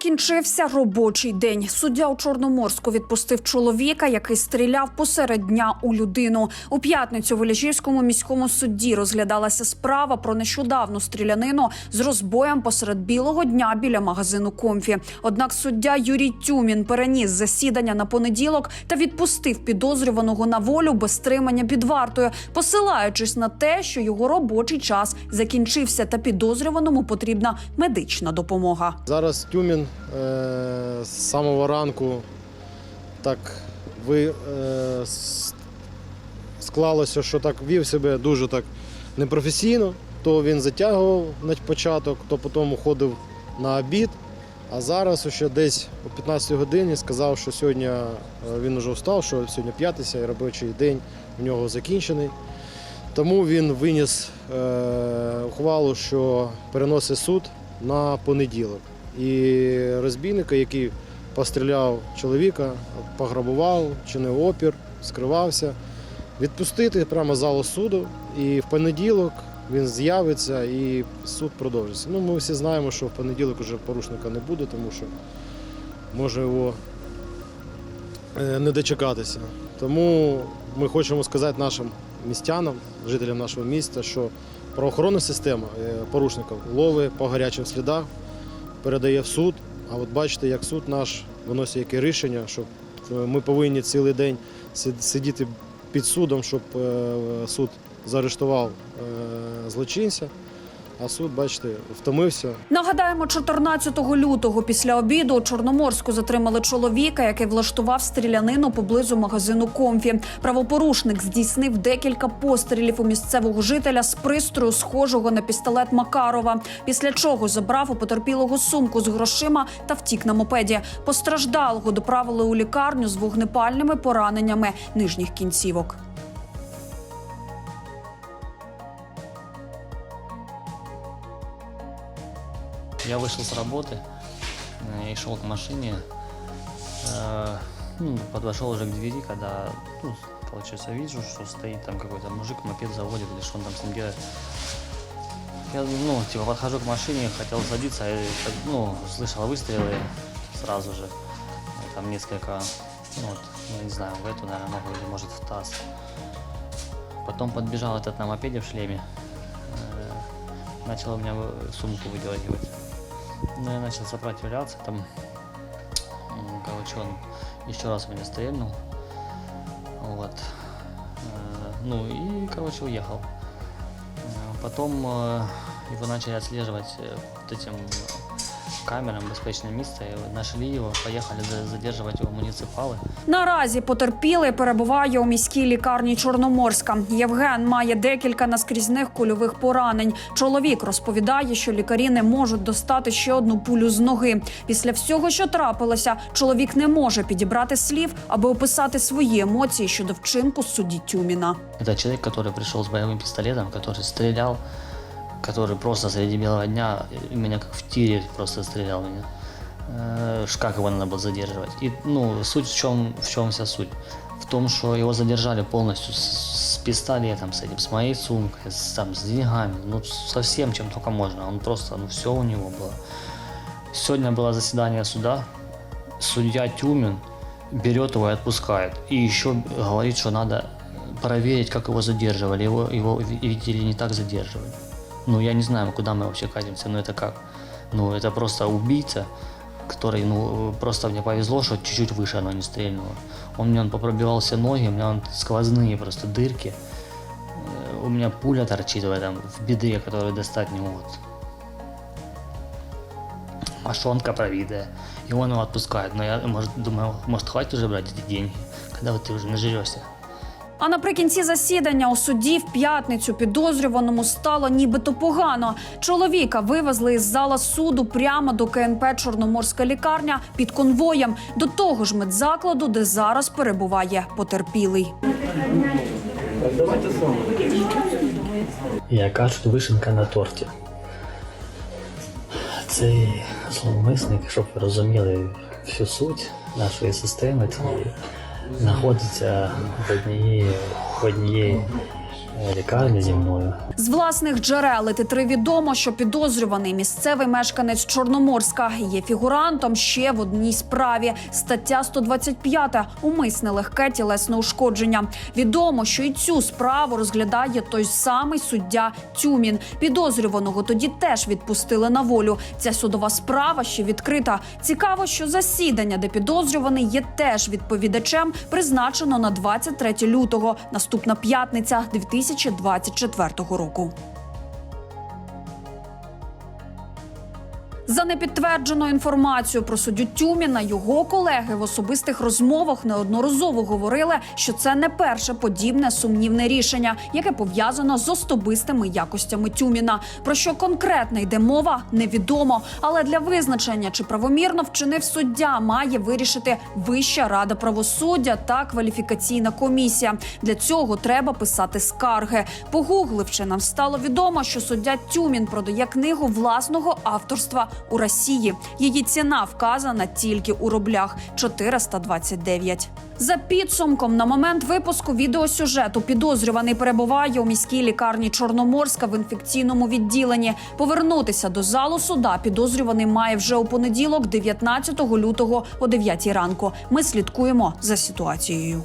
закінчився робочий день. Суддя у Чорноморську відпустив чоловіка, який стріляв посеред дня у людину. У п'ятницю в Олежівському міському судді розглядалася справа про нещодавну стрілянину з розбоєм посеред білого дня біля магазину Комфі. Однак суддя Юрій Тюмін переніс засідання на понеділок та відпустив підозрюваного на волю без стримання під вартою, посилаючись на те, що його робочий час закінчився, та підозрюваному потрібна медична допомога. Зараз Тюмін з самого ранку так ви, е, склалося, що так вів себе дуже так непрофесійно. То він затягував на початок, то потім уходив на обід. А зараз ще десь о 15 годині сказав, що сьогодні е, він вже встав, що сьогодні п'ятниця і робочий день у нього закінчений. Тому він виніс е, ухвалу, що переносить суд на понеділок. І розбійника, який постріляв чоловіка, пограбував, чинив опір, скривався, відпустити прямо залу суду. І в понеділок він з'явиться і суд продовжиться. Ну, ми всі знаємо, що в понеділок вже порушника не буде, тому що може його е, не дочекатися. Тому ми хочемо сказати нашим містянам, жителям нашого міста, що правоохоронна система е, порушників ловить по гарячим слідах, передає в суд. А от бачите, як суд наш виносить яке рішення, що е, ми повинні цілий день сидіти під судом, щоб е, суд заарештував е, злочинця. А суд, бачите, втомився, Нагадаємо, 14 лютого після обіду у Чорноморську затримали чоловіка, який влаштував стрілянину поблизу магазину Комфі. Правопорушник здійснив декілька пострілів у місцевого жителя з пристрою, схожого на пістолет Макарова. Після чого забрав у потерпілого сумку з грошима та втік на мопеді. Постраждалого доправили у лікарню з вогнепальними пораненнями нижніх кінцівок. Я вышел с работы э, и шел к машине. Э, ну, подошел уже к двери, когда, ну, получается, вижу, что стоит там какой-то мужик, мопед заводит, или что он там с ним делает. Я, ну, типа, подхожу к машине, хотел садиться, и, ну, слышал выстрелы сразу же. Там несколько, ну, вот, ну, не знаю, в эту, наверное, ногу или, может, в таз. Потом подбежал этот на мопеде в шлеме. Э, Начал у меня сумку выдергивать. Ну, я начал сопротивляться, там, короче, он еще раз меня стрельнул, вот, Э, ну и, короче, уехал. Э, Потом э, его начали отслеживать вот этим камерам безпечное место, и нашли его, поехали за- задерживать его муниципалы. Наразі потерпілий перебуває у міській лікарні Чорноморська. Євген має декілька наскрізних кульових поранень. Чоловік розповідає, що лікарі не можуть достати ще одну пулю з ноги. Після всього, що трапилося, чоловік не може підібрати слів, аби описати свої емоції щодо вчинку судді Тюміна. Это человек, который пришел с боевым пистолетом, который стрелял, Который просто среди белого дня меня как в тире просто стрелял меня. Э, Как его надо было задерживать? И, ну, суть в чем, в чем вся суть? В том, что его задержали полностью с, с пистолетом, с этим, с моей сумкой, с, там, с деньгами, ну, со всем, чем только можно. Он просто, ну, все у него было. Сегодня было заседание суда, судья Тюмин берет его и отпускает. И еще говорит, что надо проверить, как его задерживали. Его, его видели не так задерживали. Ну, я не знаю, куда мы вообще катимся, но это как? Ну, это просто убийца, который, ну, просто мне повезло, что чуть-чуть выше оно не стрельнуло. Он мне он попробивал все ноги, у меня он сквозные просто дырки. Э, У меня пуля торчит в этом, в бедре, которую достать не могут. Мошонка провидая. И он его отпускает. Но я, может, думаю, может, хватит уже брать эти деньги, когда вот ты уже нажрешься. А наприкінці засідання у суді в п'ятницю підозрюваному стало нібито погано. Чоловіка вивезли із зала суду прямо до КНП Чорноморська лікарня під конвоєм до того ж медзакладу, де зараз перебуває потерпілий. Яка ж вишенка на торті? Цей зловмисник, щоб ви розуміли всю суть нашої системи, цієї, знаходиться в однієї, в однієї лекарню земную. З власних джерел ІТ3 відомо, що підозрюваний місцевий мешканець Чорноморська є фігурантом ще в одній справі. Стаття 125 – умисне легке тілесне ушкодження. Відомо, що і цю справу розглядає той самий суддя Тюмін. Підозрюваного тоді теж відпустили на волю. Ця судова справа ще відкрита. Цікаво, що засідання, де підозрюваний є теж відповідачем, призначено на 23 лютого. Наступна п'ятниця 2024 року. За непідтвердженою інформацією про суддю Тюміна, його колеги в особистих розмовах неодноразово говорили, що це не перше подібне сумнівне рішення, яке пов'язано з особистими якостями Тюміна. Про що конкретно йде мова, невідомо. Але для визначення, чи правомірно вчинив суддя, має вирішити Вища рада правосуддя та кваліфікаційна комісія. Для цього треба писати скарги. Погугливши, нам стало відомо, що суддя Тюмін продає книгу власного авторства у Росії. Її ціна вказана тільки у рублях 429. За підсумком, на момент випуску відеосюжету підозрюваний перебуває у міській лікарні Чорноморська в інфекційному відділенні. Повернутися до залу суда підозрюваний має вже у понеділок, 19 лютого о 9 ранку. Ми слідкуємо за ситуацією.